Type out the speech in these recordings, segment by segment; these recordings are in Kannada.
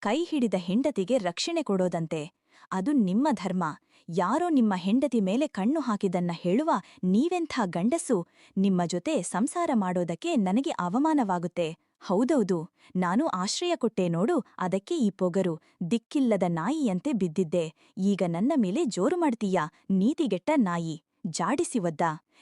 ಕೈ ಹಿಡಿದ ಹೆಂಡತಿಗೆ ರಕ್ಷಣೆ ಕೊಡೋದಂತೆ. ಅದು ನಿಮ್ಮ ಧರ್ಮ. ಯಾರೋ ನಿಮ್ಮ ಹೆಂಡತಿ ಮೇಲೆ ಕಣ್ಣು ಹಾಕಿದನ್ನ ಹೇಳುವ ನೀವೆಂಥ ಗಂಡಸು? ನಿಮ್ಮ ಜೊತೆ ಸಂಸಾರ ಮಾಡೋದಕ್ಕೆ ನನಗೆ ಅವಮಾನವಾಗುತ್ತೆ. ಹೌದೌದು. ನಾನು ಆಶ್ರಯ ಕೊಟ್ಟೆ ನೋಡು, ಅದಕ್ಕೆ ಈ ಪೊಗರು. ದಿಕ್ಕಿಲ್ಲದ ನಾಯಿಯಂತೆ ಬಿದ್ದಿದ್ದೆ. ಈಗ ನನ್ನ ಮೇಲೆ ಜೋರು ಮಾಡ್ತೀಯಾ? ನೀತಿಗೆಟ್ಟ ನಾಯಿ. ಜಾಡಿಸಿ ಒದ್ದ.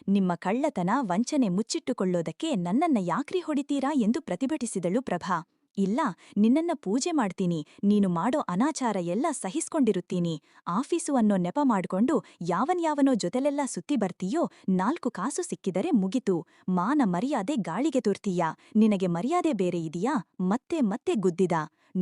ನಿಮ್ಮ ಕಳ್ಳತನ, ವಂಚನೆ ಮುಚ್ಚಿಟ್ಟುಕೊಳ್ಳೋದಕ್ಕೆ ನನ್ನನ್ನ ಯಾಕ್ರಿ ಹೊಡಿತೀರಾ ಎಂದು ಪ್ರತಿಭಟಿಸಿದಳು ಪ್ರಭಾ. ಇಲ್ಲ, ನಿನ್ನನ್ನ ಪೂಜೆ ಮಾಡ್ತೀನಿ, ನೀನು ಮಾಡೋ ಅನಾಚಾರ ಎಲ್ಲ ಸಹಿಸ್ಕೊಂಡಿರುತ್ತೀನಿ. ಆಫೀಸು ಅನ್ನೋ ನೆಪ ಮಾಡ್ಕೊಂಡು ಯಾವನ್ಯಾವನೋ ಜೊತೆಲೆಲ್ಲ ಸುತ್ತಿ ಬರ್ತೀಯೋ, ನಾಲ್ಕು ಕಾಸು ಸಿಕ್ಕಿದರೆ ಮುಗಿತು. ಮಾನ ಮರ್ಯಾದೆ ಗಾಳಿಗೆ ತೋರ್ತೀಯಾ? ನಿನಗೆ ಮರ್ಯಾದೆ ಬೇರೆ ಇದೆಯಾ? ಮತ್ತೆ ಮತ್ತೆ ಗುದ್ದಿದ.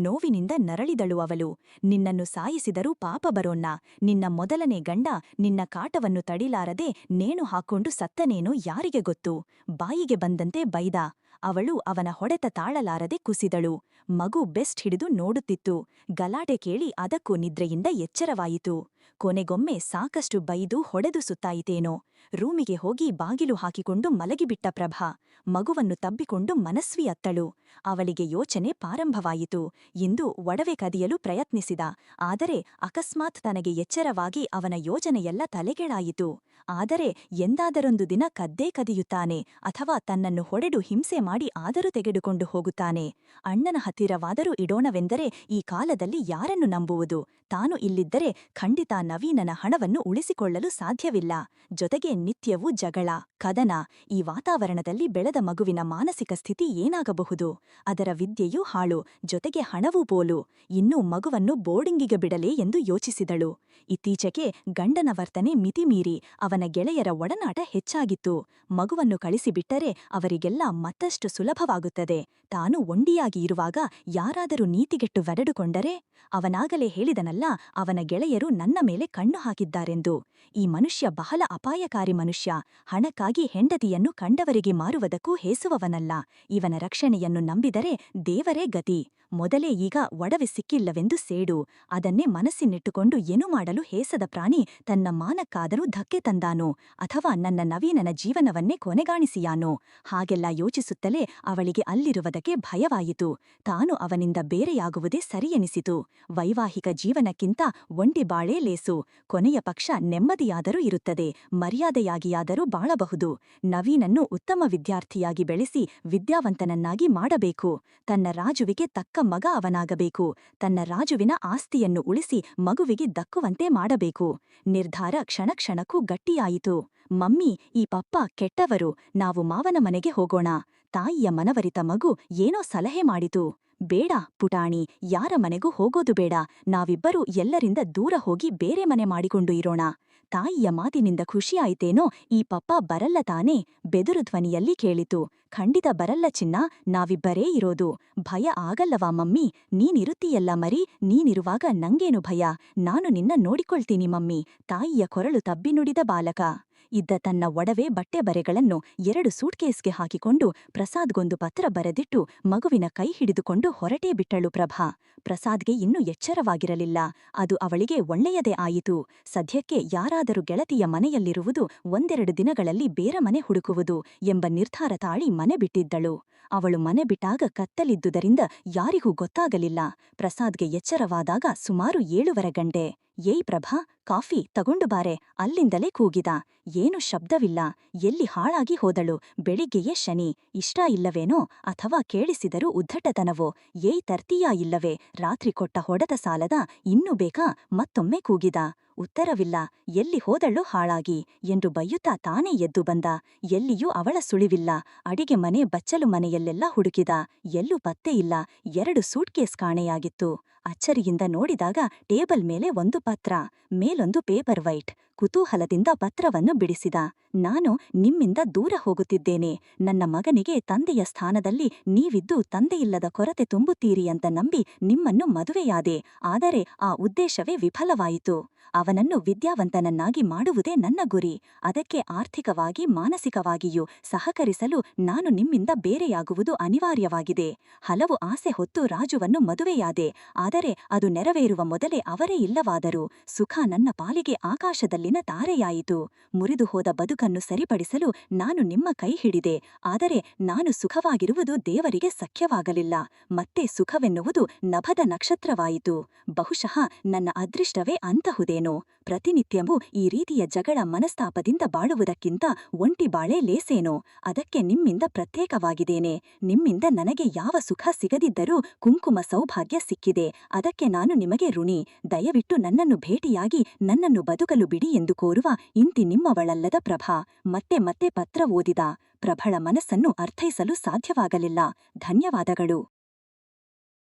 ನೋವಿನಿಂದ ನರಳಿದಳು ಅವಳು ನಿನ್ನನ್ನು ಸಾಯಿಸಿದರೂ ಪಾಪ ಬರೋಣ ನಿನ್ನ ಮೊದಲನೇ ಗಂಡ ನಿನ್ನ ಕಾಟವನ್ನು ತಡಿಲಾರದೆ ನೇಣು ಹಾಕೊಂಡು ಸತ್ತನೇನೋ ಯಾರಿಗೆ ಗೊತ್ತು? ಬಾಯಿಗೆ ಬಂದಂತೆ ಬೈದ. ಅವಳು ಅವನ ಹೊಡೆತ ತಾಳಲಾರದೆ ಕುಸಿದಳು. ಮಗು ಬೆಸ್ಟ್ ಹಿಡಿದು ನೋಡುತ್ತಿತ್ತು. ಗಲಾಟೆ ಕೇಳಿ ಅದಕ್ಕೂ ನಿದ್ರೆಯಿಂದ ಎಚ್ಚರವಾಯಿತು. ಕೊನೆಗೊಮ್ಮೆ ಸಾಕಷ್ಟು ಬೈದು ಹೊಡೆದು ಸುತ್ತಾಯಿತೇನೋ? ರೂಮಿಗೆ ಹೋಗಿ ಬಾಗಿಲು ಹಾಕಿಕೊಂಡು ಮಲಗಿಬಿಟ್ಟ ಪ್ರಭಾ, ಮಗುವನ್ನು ತಬ್ಬಿಕೊಂಡು ಮನಸ್ವಿ ಅತ್ತಳು ಅವಳಿಗೆ ಯೋಚನೆ ಪ್ರಾರಂಭವಾಯಿತು. ಇಂದು ಒಡವೆ ಕದಿಯಲು ಪ್ರಯತ್ನಿಸಿದ. ಆದರೆ ಅಕಸ್ಮಾತ್ ತನಗೆ ಎಚ್ಚರವಾಗಿ ಅವನ ಯೋಜನೆಯೆಲ್ಲ ತಲೆಗೆಳಾಯಿತು ಆದರೆ ಎಂದಾದರೊಂದು ದಿನ ಕದ್ದೇ ಕದಿಯುತ್ತಾನೆ ಅಥವಾ ತನ್ನನ್ನು ಹೊಡೆದು ಹಿಂಸೆ ಮಾಡಿ ಆದರೂ ತೆಗೆದುಕೊಂಡು ಹೋಗುತ್ತಾನೆ. ಅಣ್ಣನ ಹತ್ತಿರವಾದರೂ ಇಡೋಣವೆಂದರೆ ಈ ಕಾಲದಲ್ಲಿ ಯಾರನ್ನು ನಂಬುವುದು? ತಾನು ಇಲ್ಲಿದ್ದರೆ ಖಂಡಿತ ನವೀನನ ಹಣವನ್ನು ಉಳಿಸಿಕೊಳ್ಳಲು ಸಾಧ್ಯವಿಲ್ಲ. ಜೊತೆಗೆ ನಿತ್ಯವೂ ಜಗಳ, ಕದನ, ಈ ವಾತಾವರಣದಲ್ಲಿ ಬೆಳೆದ ಮಗುವಿನ ಮಾನಸಿಕ ಸ್ಥಿತಿ ಏನಾಗಬಹುದು? ಅದರ ವಿದ್ಯೆಯೂ ಹಾಳು, ಜೊತೆಗೆ ಹಣವೂ ಬೋಲು ಇನ್ನೂ ಮಗುವನ್ನು ಬೋರ್ಡಿಂಗಿಗೆ ಬಿಡಲೇ ಎಂದು ಯೋಚಿಸಿದಳು. ಇತ್ತೀಚೆಗೆ ಗಂಡನ ವರ್ತನೆ ಮಿತಿಮೀರಿ ಅವನ ಗೆಳೆಯರ ಒಡನಾಟ ಹೆಚ್ಚಾಗಿತ್ತು. ಮಗುವನ್ನು ಕಳಿಸಿಬಿಟ್ಟರೆ ಅವರಿಗೆಲ್ಲ ಮತ್ತಷ್ಟು ಸುಲಭವಾಗುತ್ತದೆ. ತಾನು ಒಂಡಿಯಾಗಿ ಇರುವಾಗ ಯಾರಾದರೂ ನೀತಿಗೆಟ್ಟು ವೆರಡುಕೊಂಡರೆ ಅವನಾಗಲೇ ಹೇಳಿದನಲ್ಲ, ಅವನ ಗೆಳೆಯರು ನನ್ನ ಮೇಲೆ ಕಣ್ಣು ಹಾಕಿದ್ದಾರೆಂದು. ಈ ಮನುಷ್ಯ ಬಹಳ ಅಪಾಯಕಾರಿ ಮನುಷ್ಯ. ಹಣಕ್ಕಾಗಿ ಹೆಂಡತಿಯನ್ನು ಕಂಡವರಿಗೆ ಮಾರುವುದಕ್ಕೂ ಹೇಸುವವನಲ್ಲ. ಇವನ ರಕ್ಷಣೆಯನ್ನು ನಂಬಿದರೆ ದೇವರೇ ಗತಿ. ಮೊದಲೇ ಈಗ ಒಡವೆ ಸಿಕ್ಕಿಲ್ಲವೆಂದು ಸೇಡು. ಅದನ್ನೇ ಮನಸ್ಸಿನಿಟ್ಟುಕೊಂಡು ಏನು ಮಾಡಲು ಹೇಸದ ಪ್ರಾಣಿ ತನ್ನ ಮಾನಕ್ಕಾದರೂ ಧಕ್ಕೆ ತಂದಾನೋ ಅಥವಾ ನನ್ನ ನವೀನನ ಜೀವನವನ್ನೇ ಕೊನೆಗಾಣಿಸಿಯಾನೋ? ಹಾಗೆಲ್ಲ ಯೋಚಿಸುತ್ತಲೇ ಅವಳಿಗೆ ಅಲ್ಲಿರುವುದಕ್ಕೆ ಭಯವಾಯಿತು. ತಾನು ಅವನಿಂದ ಬೇರೆಯಾಗುವುದೇ ಸರಿಯೆನಿಸಿತು. ವೈವಾಹಿಕ ಜೀವನಕ್ಕಿಂತ ಒಂಟಿ ಬಾಳೇ ಲೇಸು. ಕೊನೆಯ ಪಕ್ಷ ನೆಮ್ಮದಿಯಾದರೂ ಇರುತ್ತದೆ. ಮರ್ಯಾದೆಯಾಗಿಯಾದರೂ ಬಾಳಬಹುದು. ನವೀನನ್ನು ಉತ್ತಮ ವಿದ್ಯಾರ್ಥಿಯಾಗಿ ಬೆಳೆಸಿ ವಿದ್ಯಾವಂತನನ್ನಾಗಿ ಮಾಡಬೇಕು. ತನ್ನ ರಾಜುವಿಗೆ ತಕ್ಕ ಮಗ ಅವನಾಗಬೇಕು. ತನ್ನ ರಾಜುವಿನ ಆಸ್ತಿಯನ್ನು ಉಳಿಸಿ ಮಗುವಿಗೆ ದಕ್ಕುವಂತೆ ಮಾಡಬೇಕು. ನಿರ್ಧಾರ ಕ್ಷಣಕ್ಷಣಕ್ಕೂ ಗಟ್ಟಿಯಾಯಿತು. ಮಮ್ಮಿ, ಈ ಪಪ್ಪ ಕೆಟ್ಟವರು. ನಾವು ಮಾವನ ಮನೆಗೆ ಹೋಗೋಣ. ತಾಯಿಯ ಮನವರಿತ ಮಗು ಏನೋ ಸಲಹೆ ಮಾಡಿತು. ಬೇಡ ಪುಟಾಣಿ, ಯಾರ ಮನೆಗೂ ಹೋಗೋದು ಬೇಡ. ನಾವಿಬ್ಬರೂ ಎಲ್ಲರಿಂದ ದೂರ ಹೋಗಿ ಬೇರೆ ಮನೆ ಮಾಡಿಕೊಂಡು ಇರೋಣ. ತಾಯಿಯ ಮಾತಿನಿಂದ ಖುಷಿಯಾಯಿತೇನೋ ಈ ಪಪ್ಪ ಬರಲ್ಲ ತಾನೇ ಬೆದುರು ಧ್ವನಿಯಲ್ಲಿ ಕೇಳಿತು. ಖಂಡಿತ ಬರಲ್ಲ ಚಿನ್ನ, ನಾವಿಬ್ಬರೇ ಇರೋದು. ಭಯ ಆಗಲ್ಲವಾ ಮಮ್ಮಿ? ನೀನಿರುತ್ತೀಯಲ್ಲ ಮರಿ? ನೀನಿರುವಾಗ ನಂಗೇನು ಭಯ? ನಾನು ನಿನ್ನ ನೋಡಿಕೊಳ್ತೀನಿ ಮಮ್ಮಿ. ತಾಯಿಯ ಕೊರಳು ತಬ್ಬಿ ನುಡಿದ ಬಾಲಕ. ಇದ್ದ ತನ್ನ ಒಡವೆ ಬಟ್ಟೆ ಬರೆಗಳನ್ನು ಎರಡು ಸೂಟ್ಕೇಸ್ಗೆ ಹಾಕಿಕೊಂಡು ಪ್ರಸಾದ್ಗೊಂದು ಪತ್ರ ಬರೆದಿಟ್ಟು ಮಗುವಿನ ಕೈ ಹಿಡಿದುಕೊಂಡು ಹೊರಟೇ ಬಿಟ್ಟಳು ಪ್ರಭಾ. ಪ್ರಸಾದ್ಗೆ ಇನ್ನೂ ಎಚ್ಚರವಾಗಿರಲಿಲ್ಲ. ಅದು ಅವಳಿಗೆ ಒಳ್ಳೆಯದೇ ಆಯಿತು. ಸದ್ಯಕ್ಕೆ ಯಾರಾದರೂ ಗೆಳತಿಯ ಮನೆಯಲ್ಲಿರುವುದು ಒಂದೆರಡು ದಿನಗಳಲ್ಲಿ ಬೇರೆ ಮನೆ ಹುಡುಕುವುದು ಎಂಬ ನಿರ್ಧಾರ ತಾಳಿ ಮನೆ ಬಿಟ್ಟಿದ್ದಳು. ಅವಳು ಮನೆ ಬಿಟ್ಟಾಗ ಕತ್ತಲಿದ್ದುದರಿಂದ ಯಾರಿಗೂ ಗೊತ್ತಾಗಲಿಲ್ಲ. ಪ್ರಸಾದ್ಗೆ ಎಚ್ಚರವಾದಾಗ ಸುಮಾರು ಏಳುವರೆ ಗಂಟೆ. ಏಯ್ ಪ್ರಭಾ, ಕಾಫಿ ತಗೊಂಡು ಬಾರೆ. ಅಲ್ಲಿಂದಲೇ ಕೂಗಿದ. ಏನು ಶಬ್ದವಿಲ್ಲ. ಎಲ್ಲಿ ಹಾಳಾಗಿ ಹೋದಳು. ಬೆಳಿಗ್ಗೆಯೇ ಶನಿ. ಇಷ್ಟ ಇಲ್ಲವೇನೋ? ಅಥವಾ ಕೇಳಿಸಿದರೂ ಉದ್ಧಟತನವೋ? ಏಯ್ ತರ್ತೀಯಾ ಇಲ್ಲವೇ? ರಾತ್ರಿ ಕೊಟ್ಟ ಹೊಡೆದ ಸಾಲದ ಇನ್ನೂ ಬೇಕಾ? ಮತ್ತೊಮ್ಮೆ ಕೂಗಿದ. ಉತ್ತರವಿಲ್ಲ. ಎಲ್ಲಿ ಹೋದಳು ಹಾಳಾಗಿ? ಎಂದು ಬಯ್ಯುತ್ತಾ ತಾನೇ ಎದ್ದು ಬಂದ. ಎಲ್ಲಿಯೂ ಅವಳ ಸುಳಿವಿಲ್ಲ. ಅಡಿಗೆ ಮನೆ, ಬಚ್ಚಲು ಮನೆಯಲ್ಲೆಲ್ಲ ಹುಡುಕಿದ. ಎಲ್ಲೂ ಪತ್ತೆ ಇಲ್ಲ. ಎರಡು ಸೂಟ್ಕೇಸ್ ಕಾಣೆಯಾಗಿತ್ತು. ಅಚ್ಚರಿಯಿಂದ ನೋಡಿದಾಗ ಟೇಬಲ್ ಮೇಲೆ ಒಂದು ಪತ್ರ. ಮೇಲೊಂದು ಪೇಪರ್ ವೈಟ್. ಕುತೂಹಲದಿಂದ ಪತ್ರವನ್ನು ಬಿಡಿಸಿದ. ನಾನು ನಿಮ್ಮಿಂದ ದೂರ ಹೋಗುತ್ತಿದ್ದೇನೆ. ನನ್ನ ಮಗನಿಗೆ ತಂದೆಯ ಸ್ಥಾನದಲ್ಲಿ ನೀವಿದ್ದು ತಂದೆಯಿಲ್ಲದ ಕೊರತೆ ತುಂಬುತ್ತೀರಿ ಅಂತ ನಂಬಿ ನಿಮ್ಮನ್ನು ಮದುವೆಯಾದೆ. ಆದರೆ ಆ ಉದ್ದೇಶವೇ ವಿಫಲವಾಯಿತು. ಅವನನ್ನು ವಿದ್ಯಾವಂತನನ್ನಾಗಿ ಮಾಡುವುದೇ ನನ್ನ ಗುರಿ. ಅದಕ್ಕೆ ಆರ್ಥಿಕವಾಗಿ, ಮಾನಸಿಕವಾಗಿಯೂ ಸಹಕರಿಸಲು ನಾನು ನಿಮ್ಮಿಂದ ಬೇರೆಯಾಗುವುದು ಅನಿವಾರ್ಯವಾಗಿದೆ. ಹಲವು ಆಸೆ ಹೊತ್ತು ರಾಜುವನ್ನು ಮದುವೆಯಾದೆ. ಆದರೆ ಅದು ನೆರವೇರುವ ಮೊದಲೇ ಅವರೇ ಇಲ್ಲವಾದರು. ಸುಖ ನನ್ನ ಪಾಲಿಗೆ ಆಕಾಶದಲ್ಲಿನ ತಾರೆಯಾಯಿತು. ಮುರಿದು ಹೋದ ಬದುಕನ್ನು ಸರಿಪಡಿಸಲು ನಾನು ನಿಮ್ಮ ಕೈ ಹಿಡಿದೆ. ಆದರೆ ನಾನು ಸುಖವಾಗಿರುವುದು ದೇವರಿಗೆ ಸಖ್ಯವಾಗಲಿಲ್ಲ. ಮತ್ತೆ ಸುಖವೆನ್ನುವುದು ನಭದ ನಕ್ಷತ್ರವಾಯಿತು. ಬಹುಶಃ ನನ್ನ ಅದೃಷ್ಟವೇ ಅಂತಹುದೇನೋ. ಪ್ರತಿನಿತ್ಯವೂ ಈ ರೀತಿಯ ಜಗಳ ಮನಸ್ತಾಪದಿಂದ ಬಾಳುವುದಕ್ಕಿಂತ ಒಂಟಿ ಬಾಳೆ ಲೇಸೇನು? ಅದಕ್ಕೆ ನಿಮ್ಮಿಂದ ಪ್ರತ್ಯೇಕವಾಗಿದ್ದೇನೆ. ನಿಮ್ಮಿಂದ ನನಗೆ ಯಾವ ಸುಖ ಸಿಗದಿದ್ದರೂ ಕುಂಕುಮ ಸೌಭಾಗ್ಯ ಸಿಕ್ಕಿದೆ. ಅದಕ್ಕೆ ನಾನು ನಿಮಗೆ ಋಣಿ. ದಯವಿಟ್ಟು ನನ್ನನ್ನು ಭೇಟಿಯಾಗಿ ನನ್ನನ್ನು ಬದುಕಲು ಬಿಡಿ ಎಂದು ಕೋರುವ ಇಂತಿ ನಿಮ್ಮವಳಲ್ಲದ ಪ್ರಭಾ. ಮತ್ತೆ ಮತ್ತೆ ಪತ್ರ ಓದಿದ. ಪ್ರಭಳ ಮನಸ್ಸನ್ನು ಅರ್ಥೈಸಲು ಸಾಧ್ಯವಾಗಲಿಲ್ಲ. ಧನ್ಯವಾದಗಳು.